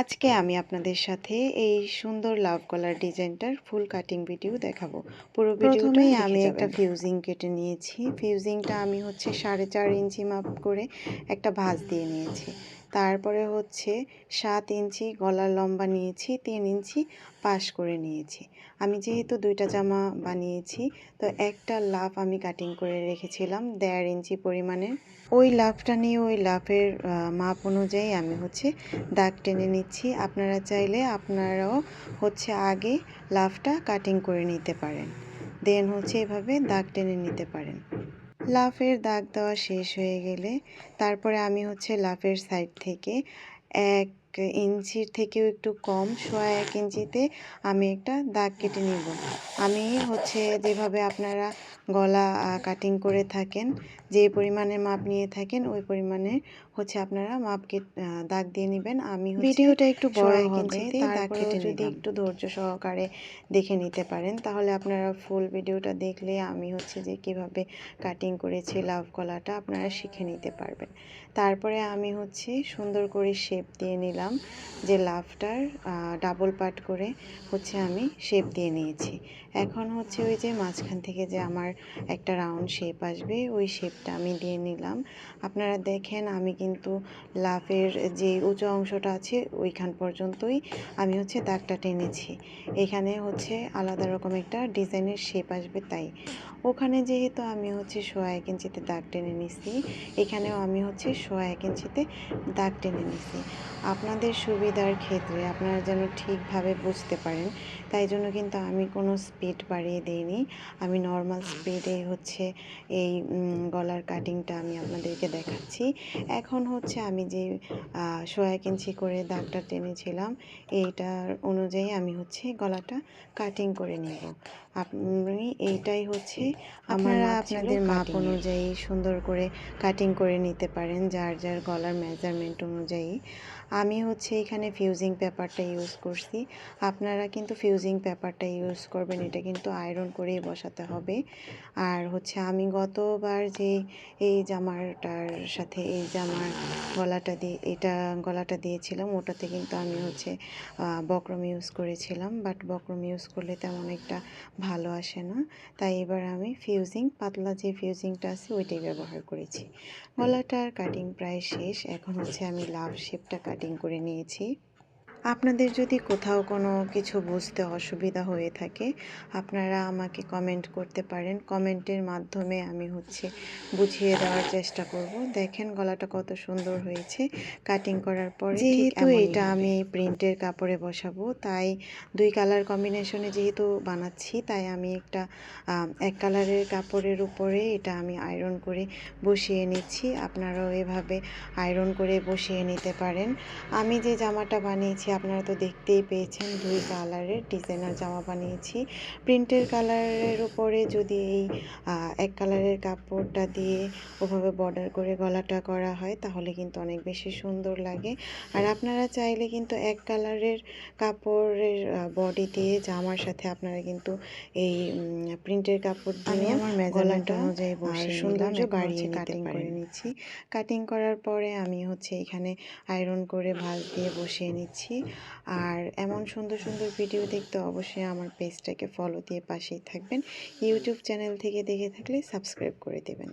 আজকে আমি আপনাদের সাথে এই সুন্দর লাভ কলার ডিজাইনটার ফুল কাটিং ভিডিও দেখাবো। পুরো ভিডিওটাই আমি একটা ফিউজিং কেটে নিয়েছি। ফিউজিংটা আমি হচ্ছে সাড়ে চার ইঞ্চি মাপ করে একটা ভাঁজ দিয়ে নিয়েছি। তারপরে হচ্ছে সাত ইঞ্চি গলার লম্বা নিয়েছি, তিন ইঞ্চি পাশ করে নিয়েছি। আমি যেহেতু দুইটা জামা বানিয়েছি, তো একটা লাভ আমি কাটিং করে রেখেছিলাম দেড় ইঞ্চি পরিমাণের। ওই লাভটা নিয়ে, ওই লাভের মাপ অনুযায়ী আমি হচ্ছে দাগ টেনে নিচ্ছি। আপনারা চাইলে আপনারাও হচ্ছে আগে লাভটা কাটিং করে নিতে পারেন। দেন হচ্ছে এভাবে দাগ টেনে নিতে পারেন। লাফের দাগ দেওয়া শেষ হয়ে গেলে তারপরে আমি হচ্ছে লাফের সাইড থেকে এক ইঞ্চির থেকেও একটু কম সোয়া এক ইঞ্চিতে আমি একটা দাগ কেটে নিব। আমি হচ্ছে যেভাবে আপনারা গলা কাটিং করে থাকেন যে পরিমাণে মাপ নিয়ে থাকেন ওই পরিমাণে হচ্ছে আপনারা মাপ দাগ দিয়ে নেবেন। আমি ভিডিওটা একটু বড় হবে তারপরে যদি একটু ধৈর্য সহকারে দেখে নিতে পারেন তাহলে আপনারা ফুল ভিডিওটা দেখলে আমি হচ্ছে যে কীভাবে কাটিং করেছি লাভ গলাটা আপনারা শিখে নিতে পারবেন। তারপরে আমি হচ্ছে সুন্দর করে শেপ দিয়ে নিলাম। যে লাভটার ডাবল পার্ট করে হচ্ছে আমি শেপ দিয়ে নিয়েছি। এখন হচ্ছে ওই যে মাঝখান থেকে যে আমার একটা রাউন্ড শেপ আসবে, ওই শেপটা আমি দিয়ে নিলাম। আপনারা দেখেন আমি কিন্তু লাফের যে উঁচু অংশটা আছে, ওইখান পর্যন্তই আমি হচ্ছে দাগটা টেনেছি। এখানে হচ্ছে আলাদা রকম একটা ডিজাইনের শেপ আসবে তাই। ওখানে যেহেতু আমি হচ্ছে সোয়া এক ইঞ্চিতে দাগ টেনে নিছি, এখানেও আমি হচ্ছে সোয়া এক ইঞ্চিতে দাগ টেনে নিছি। আপনাদের সুবিধার ক্ষেত্রে আপনারা যেন ঠিকভাবে বুঝতে পারেন, তাই জন্য কিন্তু আমি কোনো স্পিড বাড়িয়ে দিইনি। আমি নর্মাল স্পিডে হচ্ছে এই গলার কাটিংটা আমি আপনাদেরকে দেখাচ্ছি। এখন হচ্ছে আমি যে সোয়া এক ইঞ্চি করে দাগটা টেনেছিলাম, এইটার অনুযায়ী আমি হচ্ছে গলাটা কাটিং করে নেব। আপনি এইটাই হচ্ছে আপনারা আপনাদের মাপ অনুযায়ী সুন্দর করে কাটিং করে নিতে পারেন যার যার গলার মেজারমেন্ট অনুযায়ী। আমি হচ্ছে এখানে ফিউজিং পেপারটা ইউজ করছি। আপনারা কিন্তু ফিউজিং পেপারটা ইউজ করবেন এটা কিন্তু আয়রন করেই বসাতে হবে। আর হচ্ছে আমি গতবার যে এই জামাটার সাথে এই জামার গলাটা দিয়ে এটা গলাটা দিয়েছিলাম ওটাতে কিন্তু আমি হচ্ছে বক্রম ইউজ করেছিলাম। বাট বক্রম ইউজ করলে তেমন একটা ভালো আসে না। তাই এবার আমি ফিউজিং পাতলা যে ফিউজিংটা আছে ওইটাই ব্যবহার করেছি। গলাটার কাটিং প্রায় শেষ। এখন হচ্ছে আমি লাভ শেপটা কাটিং করে নিয়েছি। আপনাদের যদি কোথাও কোনো কিছু বুঝতে অসুবিধা হয়ে থাকে আপনারা আমাকে কমেন্ট করতে পারেন। কমেন্টের মাধ্যমে আমি হচ্ছে বুঝিয়ে দেওয়ার চেষ্টা করব। দেখেন গলাটা কত সুন্দর হয়েছে। কাটিং করার পর যেহেতু এটা আমি প্রিন্টের কাপড়ে বসাবো তাই দুই কালার কম্বিনেশনে যেহেতু বানাচ্ছি তাই আমি একটা এক কালারের কাপড়ের উপরে এটা আমি আয়রন করে বসিয়ে নিচ্ছি। আপনারাও এভাবে আয়রন করে বসিয়ে নিতে পারেন। আমি যে জামাটা বানিয়েছি আপনারা তো দেখতেই পেয়েছেন দুই কালারের ডিজাইনার জামা বানিয়েছি। প্রিন্টের কালারের উপরে যদি এই এক কালারের কাপড়টা দিয়ে ওভাবে বর্ডার করে গলাটা করা হয় তাহলে কিন্তু অনেক বেশি সুন্দর লাগে। আর আপনারা চাইলে কিন্তু এক কালারের কাপড়ের বডি দিয়ে জামার সাথে আপনারা কিন্তু এই প্রিন্টের কাপড় দিয়ে আমার গলাটা অনুযায়ী বসে সৌন্দর্য বাড়িয়ে কাটিং করে নিচ্ছি। কাটিং করার পরে আমি হচ্ছে এখানে আয়রন করে ভাঁজ দিয়ে বসিয়ে নিচ্ছি। আর এমন সুন্দর সুন্দর ভিডিও দেখতে অবশ্যই আমার পেজটাকে ফলো দিয়ে পাশেই থাকবেন। ইউটিউব চ্যানেল থেকে দেখে থাকলে সাবস্ক্রাইব করে দেবেন।